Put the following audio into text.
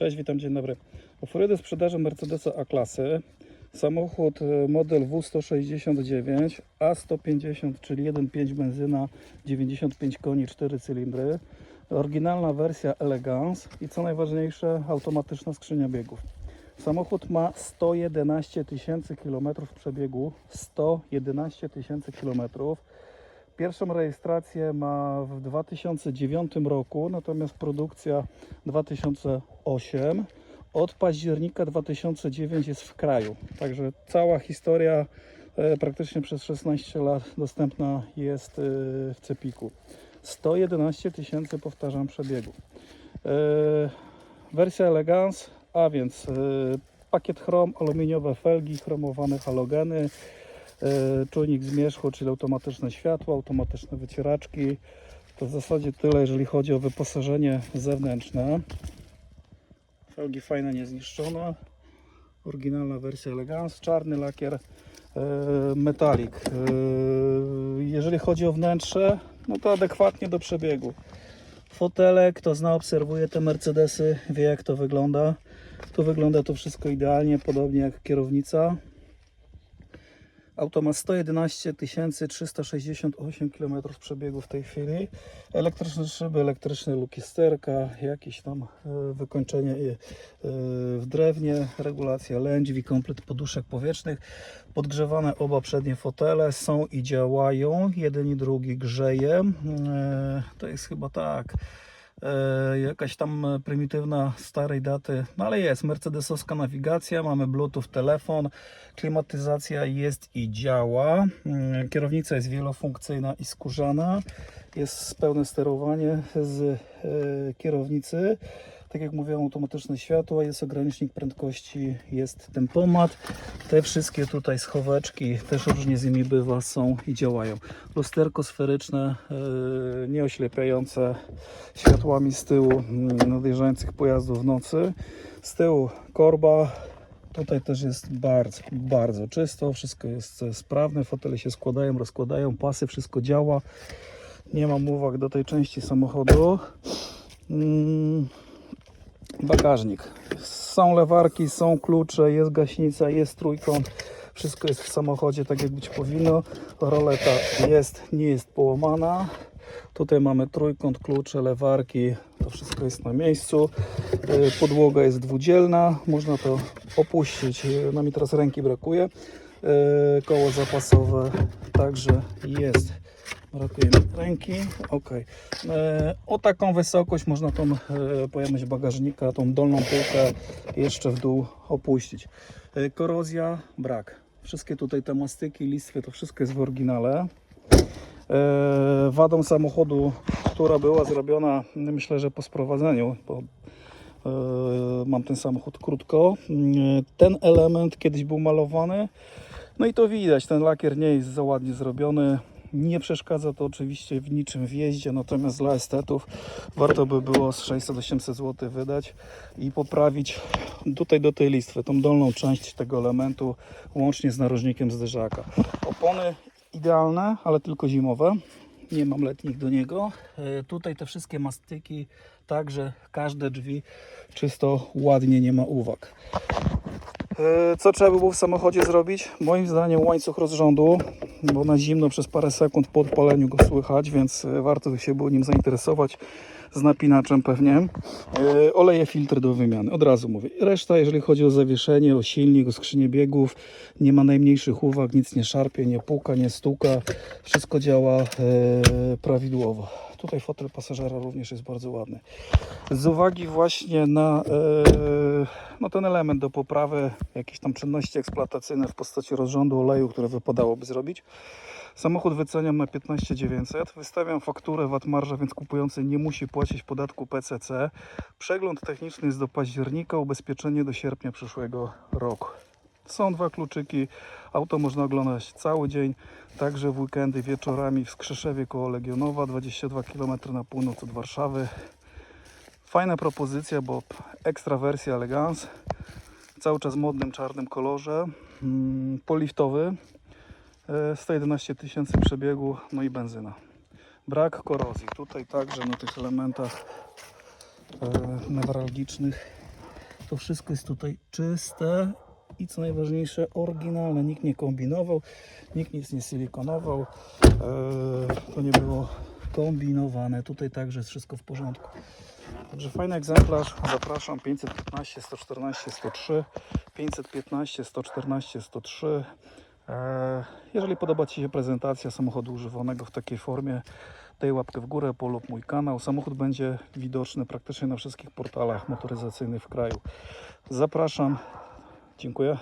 Cześć, witam, dzień dobry. Oferuję do sprzedaży Mercedesa A-klasy. Samochód e, model W169 A150, czyli 1.5 benzyna, 95 koni, 4 cylindry. Oryginalna wersja Elegance i co najważniejsze, automatyczna skrzynia biegów. Samochód ma 111 tysięcy kilometrów przebiegu. 111 tysięcy kilometrów. Pierwszą rejestrację ma w 2009 roku, natomiast produkcja 2008. Od października 2009 jest w kraju. Także cała historia e, praktycznie przez 16 lat dostępna jest e, w Cepiku. 111 tysięcy, powtarzam, przebiegu. E, Wersja Elegance, a więc pakiet chrom, aluminiowe felgi, chromowane halogeny, czujnik zmierzchu, czyli automatyczne światło, automatyczne wycieraczki. To w zasadzie tyle, jeżeli chodzi o wyposażenie zewnętrzne. Felgi fajne, niezniszczone. Oryginalna wersja Elegance, czarny lakier, e, metalik. E, jeżeli chodzi o wnętrze, no to adekwatnie do przebiegu. Fotelek, kto zna, obserwuje te Mercedesy, wie jak to wygląda. Tu wygląda to wszystko idealnie, podobnie jak kierownica. Auto ma 111 368 km przebiegu w tej chwili. Elektryczne szyby, elektryczne lukisterka, jakieś tam e, wykończenie e, e, w drewnie, regulacja lędźwi, komplet poduszek powietrznych. Podgrzewane oba przednie fotele są i działają. Jeden i drugi grzeje. To jest chyba tak jakaś tam e, prymitywna starej daty, no ale jest mercedesowska nawigacja, mamy bluetooth telefon, klimatyzacja jest i działa, Mm, kierownica jest wielofunkcyjna i skórzana, jest pełne sterowanie z e, kierownicy, tak jak mówiłem automatyczne światło, jest ogranicznik prędkości, jest tempomat, te wszystkie tutaj schoweczki też różnie z nimi bywa, są i działają. Lusterko sferyczne, e, nieoślepiające światłami z tyłu mm, nadjeżdżających pojazdów w nocy. Z tyłu korba, tutaj też jest bardzo, bardzo czysto, wszystko jest e, sprawne, fotele się składają, rozkładają, pasy, wszystko działa. Nie mam uwag do tej części samochodu. Mm, Bagażnik. Są lewarki, są klucze, jest gaśnica, jest trójkąt. Wszystko jest w samochodzie tak jak być powinno. Roleta jest, nie jest połamana. Tutaj mamy trójkąt, klucze, lewarki. To wszystko jest na miejscu. Yy, Podłoga jest dwudzielna. Można to opuścić. No mi teraz ręki brakuje. Yy, Koło zapasowe także jest. Brakuje ręki. Ok. E, o taką wysokość można tą e, pojemność bagażnika, tą dolną półkę jeszcze w dół opuścić. E, korozja, brak. Wszystkie tutaj te mastyki, listwy, to wszystko jest w oryginale. Wadą samochodu, która była zrobiona, myślę, że po sprowadzeniu, bo mam ten samochód krótko. Ten element kiedyś był malowany, no i to widać, ten lakier nie jest za ładnie zrobiony. Nie przeszkadza to oczywiście w niczym w jeździe, natomiast dla estetów warto by było z 600-800 zł wydać i poprawić tutaj do tej listwy, tą dolną część tego elementu, łącznie z narożnikiem zderzaka. Opony idealne, ale tylko zimowe. Nie mam letnich do niego. E, Tutaj te wszystkie mastyki, także każde drzwi czysto ładnie, nie ma uwag. E, Co trzeba by było w samochodzie zrobić? Moim zdaniem łańcuch rozrządu, bo na zimno przez parę sekund po odpaleniu go słychać, więc e, warto się było nim zainteresować z napinaczem pewnie. E, Oleje filtr do wymiany, od razu mówię. Reszta, jeżeli chodzi o zawieszenie, o silnik, o skrzynię biegów, nie ma najmniejszych uwag, nic nie szarpie, nie puka, nie stuka, wszystko działa prawidłowo. Tutaj fotel pasażera również jest bardzo ładny. Z uwagi właśnie na, e, na ten element do poprawy jakiejś tam czynności eksploatacyjne w postaci rozrządu oleju, które wypadałoby zrobić, samochód wyceniam na 15 900. Wystawiam fakturę VAT marża, więc kupujący nie musi płacić podatku PCC. Przegląd techniczny jest do października, ubezpieczenie do sierpnia przyszłego roku. Są dwa kluczyki. Auto można oglądać cały dzień, także w weekendy wieczorami w Skrzeszewie koło Legionowa, 22 km na północ od Warszawy. Fajna propozycja, bo ekstra wersja Elegance. Cały czas w modnym czarnym kolorze. Mm, Poliftowy. E, 111 tysięcy przebiegu, no i benzyna. Brak korozji. Tutaj także na tych elementach e, newralgicznych To wszystko jest tutaj czyste i co najważniejsze oryginalne. Nikt nie kombinował, nikt nic nie silikonował. Eee, to nie było kombinowane. Tutaj także jest wszystko w porządku. Także fajny egzemplarz. Zapraszam 515 114 103 515 114 103. Eee, Jeżeli podoba Ci się prezentacja samochodu używanego w takiej formie, daj łapkę w górę, polub mój kanał. Samochód będzie widoczny praktycznie na wszystkich portalach motoryzacyjnych w kraju. Zapraszam. Dziękuję.